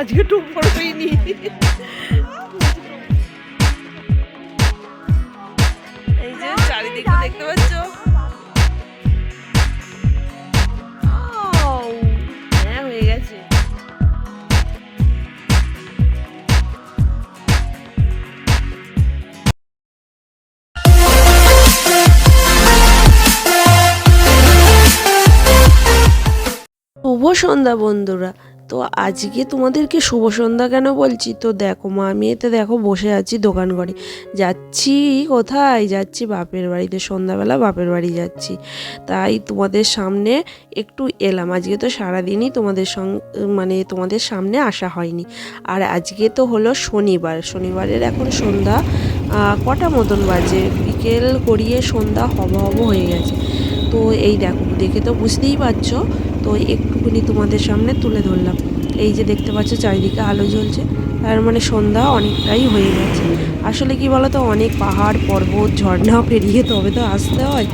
আজকে টুক পড়বেইনি এই যে চারিদিকে দেখতে পাচ্ছ? হ্যাঁ সন্ধ্যা বন্ধুরা। তো আজকে তোমাদেরকে শুভ সন্ধ্যা কেন বলছি? তো দেখো মা, আমি এতে দেখো বসে আছি দোকান ঘরে। যাচ্ছি কোথায়? যাচ্ছি বাপের বাড়িতে, সন্ধ্যাবেলা বাপের বাড়ি যাচ্ছি। তাই তোমাদের সামনে একটু এলাম। আজকে তো সারাদিনই তোমাদের সঙ্গে মানে তোমাদের সামনে আসা হয়নি। আর আজকে তো হলো শনিবার। শনিবারের এখন সন্ধ্যা কটা মতন বাজে? বিকেল করিয়ে সন্ধ্যা হব হব হয়ে গেছে। তো এই দেখো, দেখে তো বুঝতেই পারছ তো একটুখানি তোমাদের সামনে তুলে ধরলাম। এই যে দেখতে পাচ্ছ চারিদিকে আলো জ্বলছে, তার মানে সন্ধ্যা অনেকটাই হয়ে গেছে। আসলে কি বলতো, অনেক পাহাড়, পর্বত, ঝর্ণা পেরিয়ে তবে তো আসতে হয়।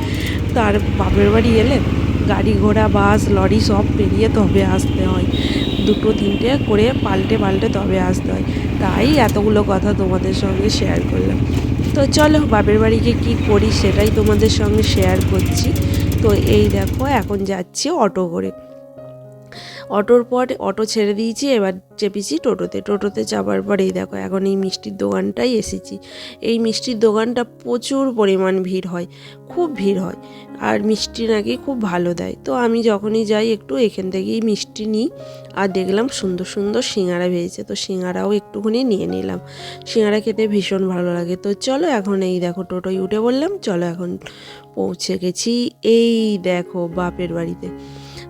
তার বাপের বাড়ি এলে গাড়ি ঘোড়া, বাস, লরি সব পেরিয়ে তবে আসতে হয়। দুটো, তিনটে করে পাল্টে পাল্টে তবে আসতে হয়। তাই এতগুলো কথা তোমাদের সঙ্গে শেয়ার করলাম। তো চলো, বাপের বাড়িকে কি করি সেটাই তোমাদের সঙ্গে শেয়ার করছি। তো এই দেখো এখন যাচ্ছি অটো করে। অটোর পর অটো ছেড়ে দিয়েছি, এবার চেপেছি টোটোতে। টোটোতে চাপার পরেই দেখো, এখন এই মিষ্টির দোকানটাই এসেছি। এই মিষ্টির দোকানটা প্রচুর পরিমাণ ভিড় হয়, খুব ভিড় হয়। আর মিষ্টি নাকি খুব ভালো দেয়। তো আমি যখনই যাই একটু এখান থেকেই মিষ্টি নিই, আর দেখলাম সুন্দর সুন্দর সিঙ্গারা ভেজেছে তো সিঙ্গারাও একটুখানি নিয়ে নিলাম। সিঙ্গারা খেতে ভীষণ ভালো লাগে। তো চলো এখন এই দেখো, টোটোয় উঠে বললাম চলো এখন পৌঁছে গেছি এই দেখো বাপের বাড়িতে।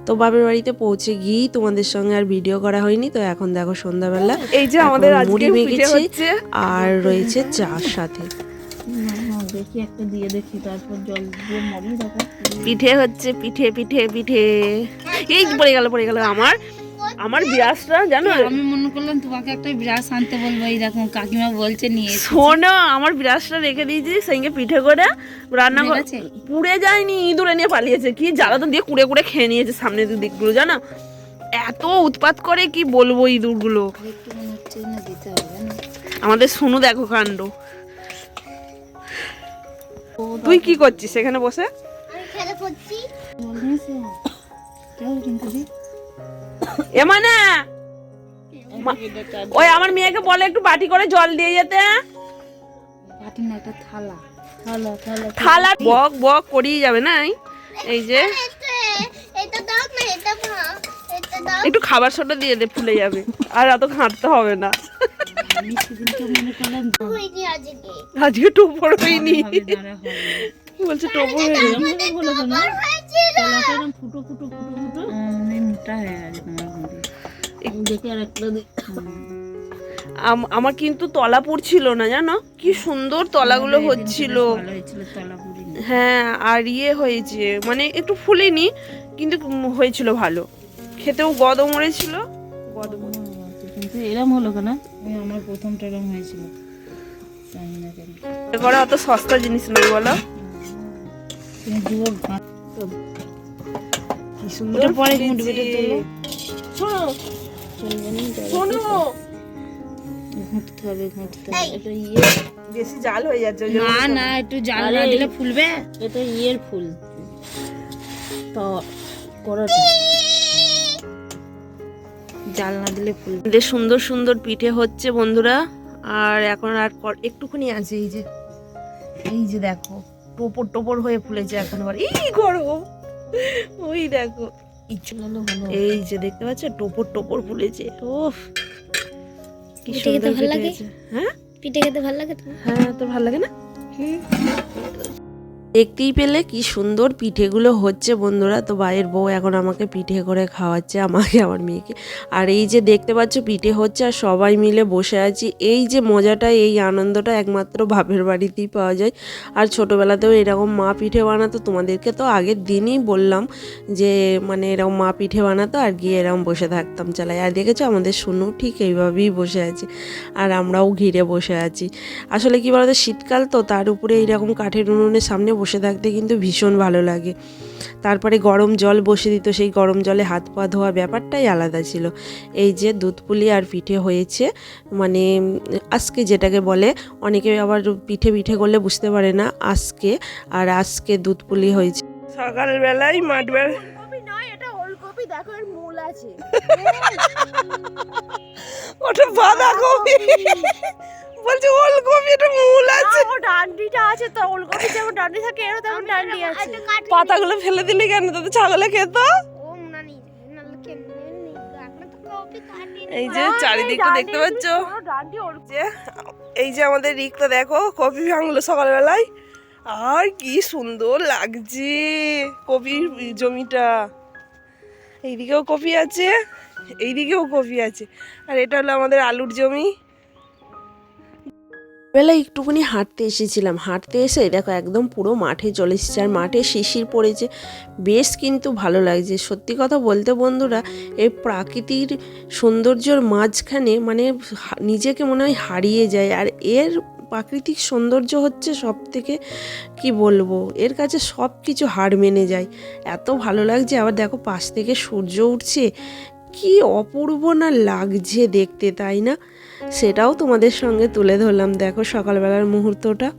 তো বাপের বাড়িতে পৌঁছে গিয়েই তোমাদের সঙ্গে আর ভিডিও করা হয়নি তো এখন দেখো সন্ধ্যাবেলা এই যে আমাদের আজকে মুড়ি মেখেছি হচ্ছে। আর রয়েছে চার সাথে। দেখি একটা দিয়ে দেখি তারপর জল দিয়ে মরি তারপর পিঠে হচ্ছে পিঠে পিঠে পিঠে। এই পড়ে গেল পড়ে গেল আমার। আমার বিরাসটা জানো? আমি মনে করলাম তোমাকে একটা বিরাস আনতে বলব এই দেখো কাকিমা বলছে নিয়ে শোনো আমার বিরাসটা রেখে দিয়েছি সঙ্গে পিঠে করে রান্না পুড়ে করে গেছে? পুড়ে যায়নি ইঁদুরে নিয়ে পালিয়েছে। কি জ্বালাতন দিয়ে কুড়ে কুড়ে খেয়ে নিয়েছে সামনের দিকগুলো জানো? এত উৎপাত করে কি বলব ইঁদুরগুলো? আমাদের শুনু দেখো কাণ্ড। তুই কি করছিস সেখানে বসে? কিন্তু দি এমানে ওই আমার মেয়েকে বলে একটু বাটি করে জল দিয়ে যেতে বাটি না একটা থালা। থালা বক বক করেই যাবে না এই? যে। এটা এটা এটা একটু খাবার সোটা দিয়ে দে ফুলে যাবে। আর এত ঘাঁটতে হবে না। মনে আজকে। হয়নি হবে, বলছে এরম ফুটো ফুটো ফুটো ফুটো। হয়ে দেখি আর একটা আমার কিন্তু তলা পড়ছিল না জানো? কি সুন্দর তলাগুলো হচ্ছিল। হ্যাঁ আর ইয়ে হয়েছে মানে একটু ফুলেনি কিন্তু হয়েছিল ভালো। খেতেও গদ মরেছিল গদ কিন্তু এরম হলো কেন? আমার প্রথমটা এরম হয়েছিল। জানি না কেন। এ করা অত সস্তা জিনিস নয় বলো। কি সুন্দর ওটা পরে। বেটে তোলো। শোনো শোনো। ঘুঁটতে হবে ঘুঁটতে হবে। এটা ইয়ে। বেশি জাল হয়ে যাচ্ছে না না একটু জাল না দিলে ফুলবে? এটা ইয়ের ফুল। তো করোটা জাল না দিলে ফুল। বেশ সুন্দর সুন্দর পিঠে হচ্ছে বন্ধুরা। আর এখন আর একটুখানি আছে এই যে। এই যে দেখো টোপর টোপর হয়ে ফুলেছে এখন আবার। এই গরম। ওই দেখো। এই যে দেখতে পাচ্ছ টোপর টোপর ফুলেছে। ওফ কি খেতে সুন্দর লাগে? হ্যাঁ? পিঠে খেতে ভালো লাগে হ্যাঁ তোর ভালো লাগে না? দেখতেই পেলে কি সুন্দর পিঠেগুলো হচ্ছে বন্ধুরা। তো ভাইয়ের বউ এখন আমাকে পিঠে করে খাওয়াচ্ছে, আমাকে, আমার মেয়েকে। আর এই যে দেখতে পাচ্ছ পিঠে হচ্ছে আর সবাই মিলে বসে আছি। এই যে মজাটা, এই আনন্দটা একমাত্র বাপের বাড়িতেই পাওয়া যায়। আর ছোটোবেলাতেও এরকম মা পিঠে বানাতো, তোমাদেরকে তো আগের দিনই বললাম যে মানে এরকম মা পিঠে বানাতো আর গিয়ে এরকম বসে থাকতাম চালাই আর দেখেছ আমাদের শুনু ঠিক এইভাবেই বসে আছে আর আমরাও ঘিরে বসে আছি। আসলে কি বলতো, শীতকাল তো তার উপরে এইরকম কাঠের উনুনের সামনে বসে থাকতে কিন্তু ভীষণ ভালো লাগে। তারপরে গরম জল বসে দিত সেই গরম জলে হাত পা ধোয়া ব্যাপারটাই আলাদা ছিল। এই যে দুধ পুলি আর পিঠে হয়েছে মানে আজকে যেটাকে বলে অনেকে আবার পিঠে পিঠে করলে বুঝতে পারে না আজকে আর আজকে দুধ পুলি হয়েছে। সকালবেলায় মাঠ বেলা ওলকপি নয় এটা ওলকপি দেখো এর মূল আছে। ওটা বাঁধাকপি। বলছে ওলকপি এটা মূল আছে। ও ডান্ডিটা আছে তো ওলকপি যেমন ডান্ডি থাকে এরও তেমন ডান্ডি আছে। পাতাগুলো ফেলে দিলি কেন? তো ছাগলে খেত? এই যে চারিদিকে দেখতে পাচ্ছ? ডান্ডি ওর যে এই যে আমাদের রিক্তা দেখো কপি ভাঙলো সকালবেলায়। আর কি সুন্দর লাগছে কপির জমিটা। এইদিকেও কপি আছে এইদিকেও কপি আছে। আর এটা হলো আমাদের আলুর জমি। বেলা একটুখানি হাঁটতে এসেছিলাম। হাঁটতে এসে দেখো একদম পুরো মাঠে চলে এসেছে। আর মাঠে শিশির পড়েছে। বেশ কিন্তু ভালো লাগছে। সত্যি কথা বলতে বন্ধুরা, এই প্রাকৃতির সৌন্দর্যর মাঝখানে মানে নিজেকে মনে হয় হারিয়ে যায়। আর এর প্রাকৃতিক সৌন্দর্য হচ্ছে সব থেকে কি বলব? এর কাছে সব কিছু হার মেনে যায়। এত ভালো লাগছে। আবার দেখো পাশ থেকে সূর্য উঠছে। কি অপূর্ব না লাগছে দেখতে, তাই না? সেটাও তোমাদের সঙ্গে তুলে ধরলাম। দেখো সকালবেলার মুহূর্তটা।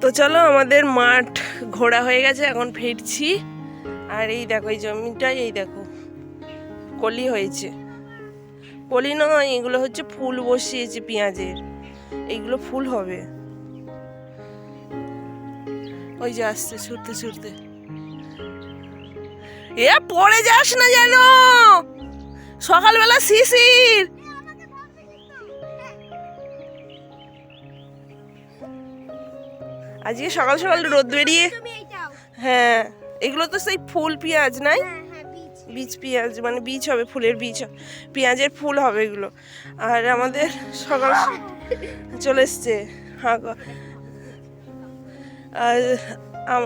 তো চলো আমাদের মাঠ ঘোরা হয়ে গেছে, এখন ফিরছি। আর এই দেখো, এই জমিটাই, এই দেখো, কলি হয়েছে। কলি নয়, এগুলো হচ্ছে ফুল বসিয়েছে পেঁয়াজের। এইগুলো ফুল হবে। ওই যে আসছে, ছুটতে ছুটতে। এ পড়ে যাস না যেন! সকালবেলা শিশির! আজকে সকাল সকাল রোদ বেরিয়ে হ্যাঁ এগুলো তো সেই ফুল পেঁয়াজ নাই? হ্যাঁ হ্যাঁ বীজ। পেঁয়াজ মানে বীজ হবে ফুলের বীজ। পেঁয়াজের ফুল হবে এগুলো। আর আমাদের সকাল চলে এসছে। হ্যাঁ আর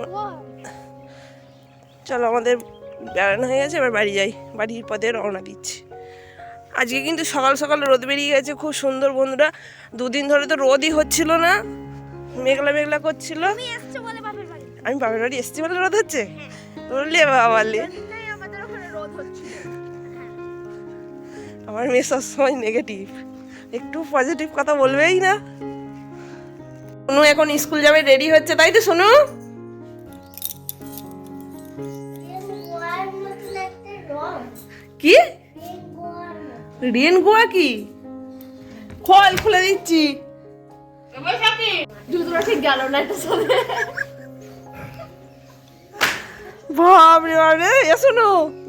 চলো আমাদের বেড়ানো হয়ে গেছে এবার বাড়ি যাই। বাড়ির পথে রওনা দিচ্ছি। আজকে কিন্তু সকাল সকাল রোদ বেরিয়ে গেছে খুব সুন্দর বন্ধুরা। দুদিন ধরে তো রোদই হচ্ছিল না। মেঘলা মেঘলা করছিল। আমি বাপের বাড়ি। আমি বাবার বাড়ি এসছি বলে রোদ হচ্ছে? বললে বাবালে হচ্ছিল। আমার মেয়ে সবসময় নেগেটিভ একটু পজিটিভ কথা বলবেই না। সোনু এখন স্কুল যাবে রেডি হচ্ছে তাই তো সোনু? রং। কি? রেন গোয়া কি? খোল খুলে দিচ্ছি।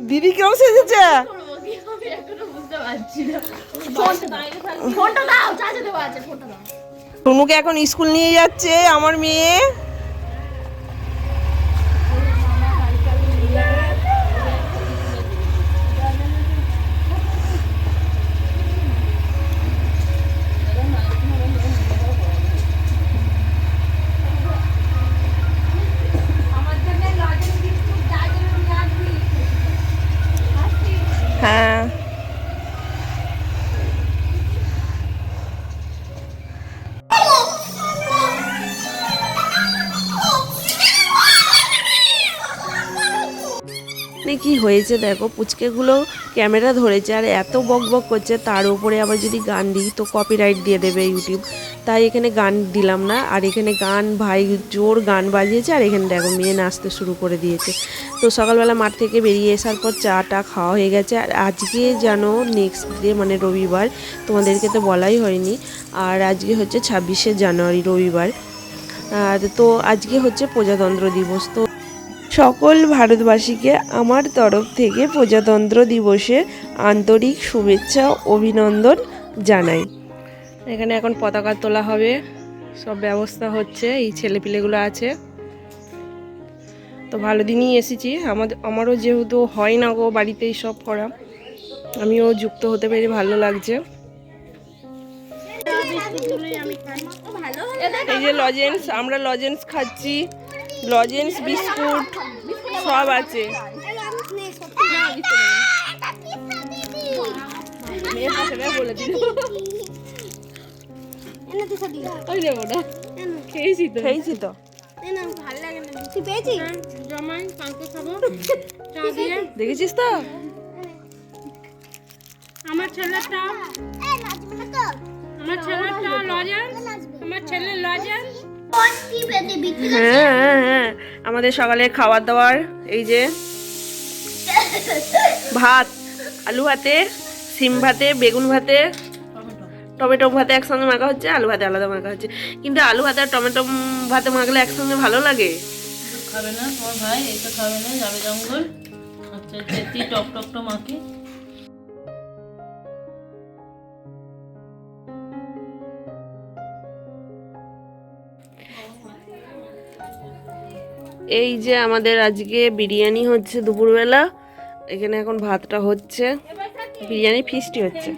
দিদি কেমন সেজেছে? আমি এখনও বুঝতে পারছি না। ফোনটা দাও চার্জে দেওয়া আছে ফোনটা দাও। সোনুকে এখন স্কুল নিয়ে যাচ্ছে আমার মেয়ে। হয়েছে, দেখো, পুচকেগুলো ক্যামেরা ধরেছে আর এত বক বক করছে, তার উপরে আবার যদি গান দিই তো কপিরাইট দিয়ে দেবে ইউটিউব তাই এখানে গান দিলাম না, আর এখানে গান ভাই জোর গান বাজিয়েছে, আর এখানে দেখো মেয়ে নাচতে শুরু করে দিয়েছে। তো সকালবেলা মাঠ থেকে বেরিয়ে আসার পর চা টা খাওয়া হয়ে গেছে, আর আজকে যেন নেক্সট ডে মানে রবিবার, তোমাদেরকে তো বলাই হয়নি, আর আজকে হচ্ছে ছাব্বিশে জানুয়ারি রবিবার। আর তো আজকে হচ্ছে প্রজাতন্ত্র দিবস, তো সকল ভারতবাসীকে আমার তরফ থেকে প্রজাতন্ত্র দিবসের আন্তরিক শুভেচ্ছা অভিনন্দন জানাই। এখানে এখন পতাকা তোলা হবে, সব ব্যবস্থা হচ্ছে, এই ছেলেপিলেগুলো আছে। তো ভালো দিনই এসেছি। আমাদের আমারও যেহেতু হয় না গো বাড়িতেই সব করা, আমিও যুক্ত হতে পেরে ভালো লাগছে। এই যে লজেন্স, আমরা লজেন্স খাচ্ছি। লজেন্স বিস্কুট সব আছে। খেয়েছি তো। দেখেছিস তো? আমার ছেলেটা আমার ছেলেটা লজেন আমার ছেলে লজেন কোন কি পেতে বিক্রি হ্যাঁ আমাদের সকালে খাবার দাবার, এই যে ভাত, আলু ভাতে, সিম ভাতে, বেগুন ভাতে, টমেটো ভাতে একসঙ্গে মাখা হচ্ছে, আলু ভাতে আলাদা মাখা হচ্ছে। কিন্তু আলু ভাতে আর টমেটো ভাতে মাখলে একসঙ্গে ভালো লাগে? খাবে না, তোমার ভাই খাবে না, যাবে জঙ্গল। আচ্ছা টক টক মাখি। এই যে আমাদের আজকে বিরিয়ানি হচ্ছে দুপুরবেলা এখানে এখন ভাতটা হচ্ছে। বিরিয়ানি ফিস্টি হচ্ছে।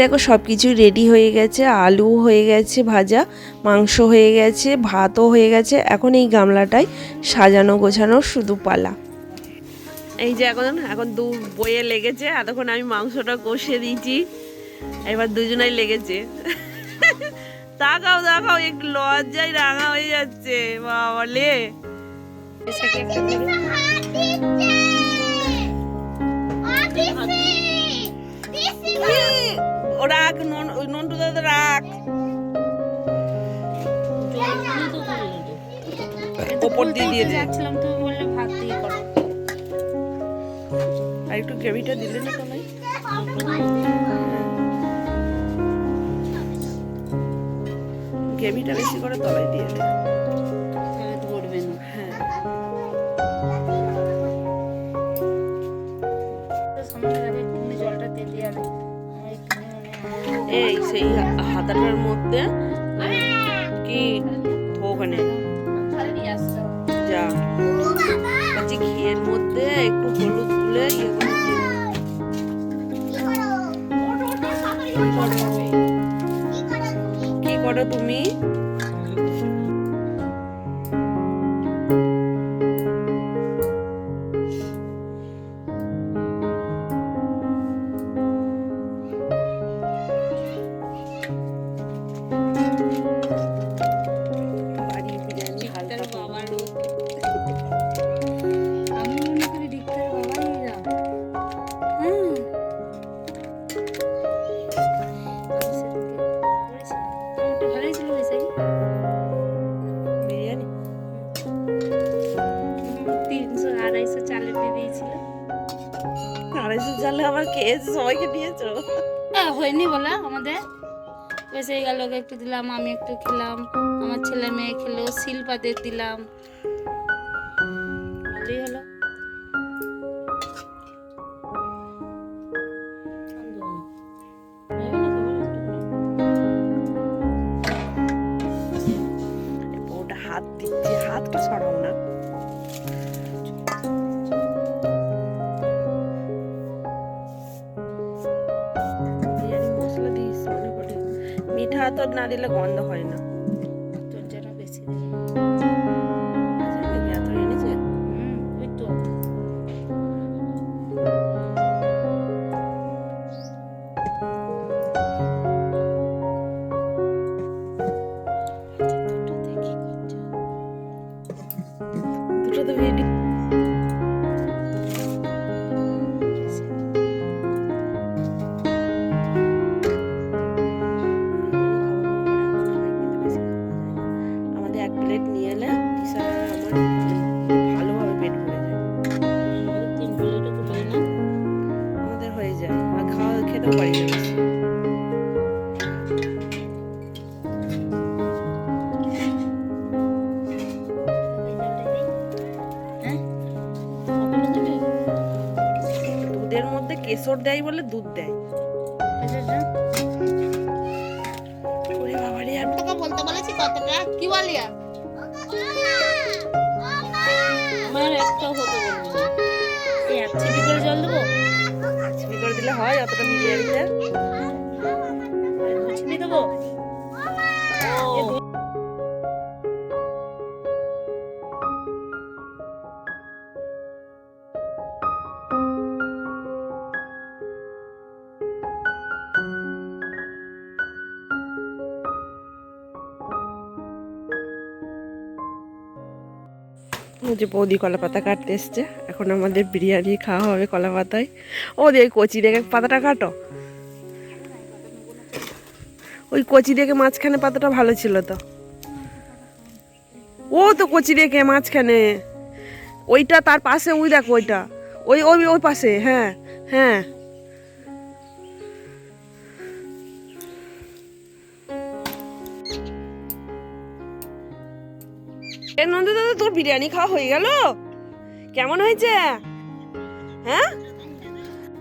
দেখো সব কিছুই রেডি হয়ে গেছে, আলু হয়ে গেছে ভাজা, মাংস হয়ে গেছে, ভাতও হয়ে গেছে। এখন এই গামলাটায় সাজানো গোছানো শুধু পালা। এই যে এখন এখন দু বইয়ে লেগেছে, এতক্ষণ আমি মাংসটা কষে দিয়েছি। এবার দুজনাই লেগেছে। তাকাও তাকাও, একটু লজ্জায় রাঙা হয়ে যাচ্ছে। পিসি ও রাখ দিয়ে আর একটু গ্রেভিটা দিলে না তোমায় গ্রেভিটা বেশি করে তলায় দিয়ে হ্যাঁ দিয়ে মনে হয়। এই সেই হাতাটার মধ্যে কি ওখানে যা। বলছি ঘিয়ের মধ্যে একটু হলুদ তুলে ইয়ে করে করো তুমি? গেল একটু দিলাম আমি একটু খেলাম আমার ছেলে মেয়ে খেলো শিল্পাদের দিলাম। ভালোই হলো। দিলে গন্ধ হয় না। কেশর দেয় বলে দুধ দেয়। ওরে বাবারে আর তোকে বলতে বলেছি কতটা কি বলি আমার একটা হতে এই এক ছিপি করে জল দেবো? করে দিলে হয় অতটা মিলিয়ে চিনি যে বৌদি কলা পাতা কাটতে এসছে। এখন আমাদের বিরিয়ানি খাওয়া হবে কলা পাতায় ও দিয়ে কচি দেখে পাতাটা কাটো। ওই কচি দেখে মাঝখানে পাতাটা ভালো ছিল তো। ও তো কচি দেখে মাঝখানে। ওইটা তার পাশে, ওই দেখো ওইটা। ওই ওই ওই পাশে হ্যাঁ হ্যাঁ। এ নন্দু দাদা তোর বিরিয়ানি খাওয়া হয়ে গেল? কেমন হয়েছে? হ্যাঁ?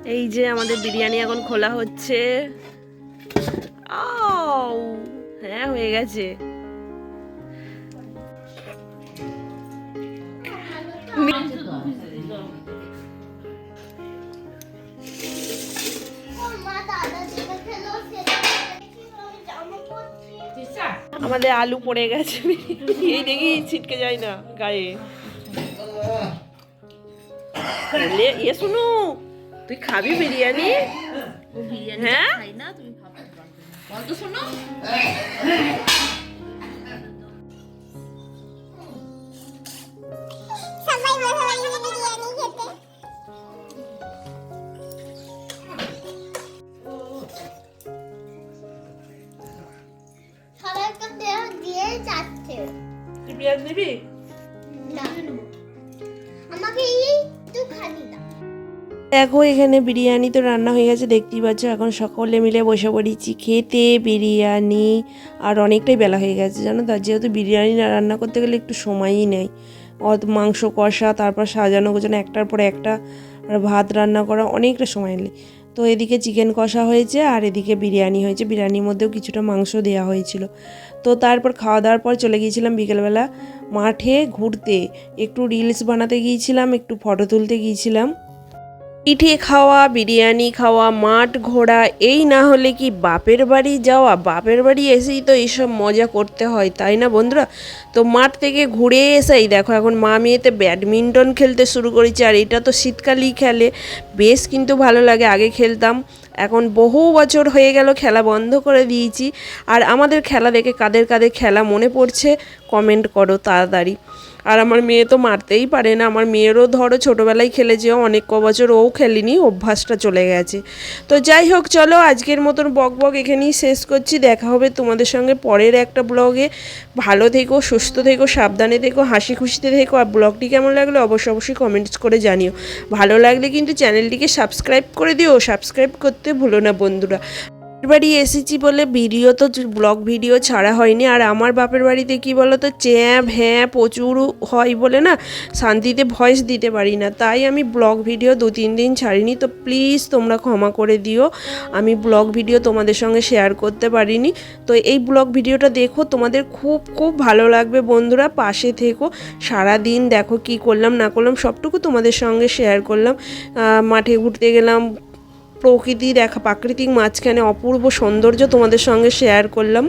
এই যে আমাদের বিরিয়ানি এখন খোলা হচ্ছে। আউ, হ্যাঁ হয়ে গেছে। আমাদের আলু পড়ে গেছে। এই দেখি ছিটকে যায় না গায়ে। এ শুনু তুই খাবি বিরিয়ানি? হ্যাঁ? সবাই দেখো, এখানে বিরিয়ানি তো রান্না হয়ে গেছে, দেখতেই পাচ্ছ। এখন সকলে মিলে বসে পড়েছি খেতে, বিরিয়ানি, আর অনেকটাই বেলা হয়ে গেছে, জানো তো? আর যেহেতু বিরিয়ানি রান্না করতে গেলে একটু সময়ই নেই। অত মাংস কষা, তারপর সাজানো গোছানো, একটার পর একটা ভাত রান্না করা অনেকটা সময় নেই। তো এদিকে চিকেন কষা হয়েছে, আর এদিকে বিরিয়ানি হয়েছে। বিরিয়ানির মধ্যেও কিছুটা মাংস দেওয়া হয়েছিল। তো তারপর খাওয়া দাওয়ার পর চলে গিয়েছিলাম বিকেলবেলা মাঠে ঘুরতে। একটু রিলস বানাতে গিয়েছিলাম, একটু ফটো তুলতে গিয়েছিলাম। পিঠে খাওয়া, বিরিয়ানি খাওয়া, মাঠ ঘোরা, এই না হলে কি বাপের বাড়ি যাওয়া? বাপের বাড়ি এসেই তো এইসব মজা করতে হয়, তাই না বন্ধুরা? তো মাঠ থেকে ঘুরে এসেই দেখো, এখন মা মেয়েতে ব্যাডমিন্টন খেলতে শুরু করেছে, আর এটা তো শীতকালেই খেলে। বেশ কিন্তু ভালো লাগে, আগে খেলতাম। এখন বহু বছর হয়ে গেল, খেলা বন্ধ করে দিয়েছি। আর আমাদের খেলা দেখে কাদের কাদের খেলা মনে পড়ছে কমেন্ট করো তাড়াতাড়ি। আর আমার মেয়ে তো মারতেই পারে না। আমার মেয়েরও ধরো ছোটোবেলায় খেলেছে অনেক ক বছর ও খেলেনি, অভ্যাসটা চলে গেছে। তো যাই হোক, চলো আজকের মতন বক বক এখানেই শেষ করছি। দেখা হবে তোমাদের সঙ্গে পরের একটা ব্লগে। ভালো থেকো, সুস্থ থেকো, সাবধানে থেকো, হাসি খুশিতে থেকো। আর ব্লগটি কেমন লাগল অবশ্যই অবশ্যই কমেন্টস করে জানিও। ভালো লাগলে কিন্তু চ্যানেলটিকে সাবস্ক্রাইব করে দিও। সাবস্ক্রাইব করতে ভুলো না বন্ধুরা। বাড়ি এসেছি বলে ভিডিও তো ব্লগ ভিডিও ছাড়া হয়নি। আর আমার বাপের বাড়িতে কি বলো তো চ্যাপ হ্যাঁ প্রচুর হয় বলে না, শান্তিতে ভয়েস দিতে পারি না। তাই আমি ব্লগ ভিডিও দু তিন দিন ছাড়িনি। তো প্লিজ তোমরা ক্ষমা করে দিও। আমি ব্লগ ভিডিও তোমাদের সঙ্গে শেয়ার করতে পারিনি। তো এই ব্লগ ভিডিওটা দেখো, তোমাদের খুব খুব ভালো লাগবে বন্ধুরা। পাশে থেকো। সারা দিন দেখো কি করলাম, না করলাম, সবটুকু তোমাদের সঙ্গে শেয়ার করলাম। মাঠে ঘুরতে গেলাম প্রকৃতি এক প্রাকৃতিক মাঝখানে অপূর্ব সৌন্দর্য তোমাদের সঙ্গে শেয়ার করলাম।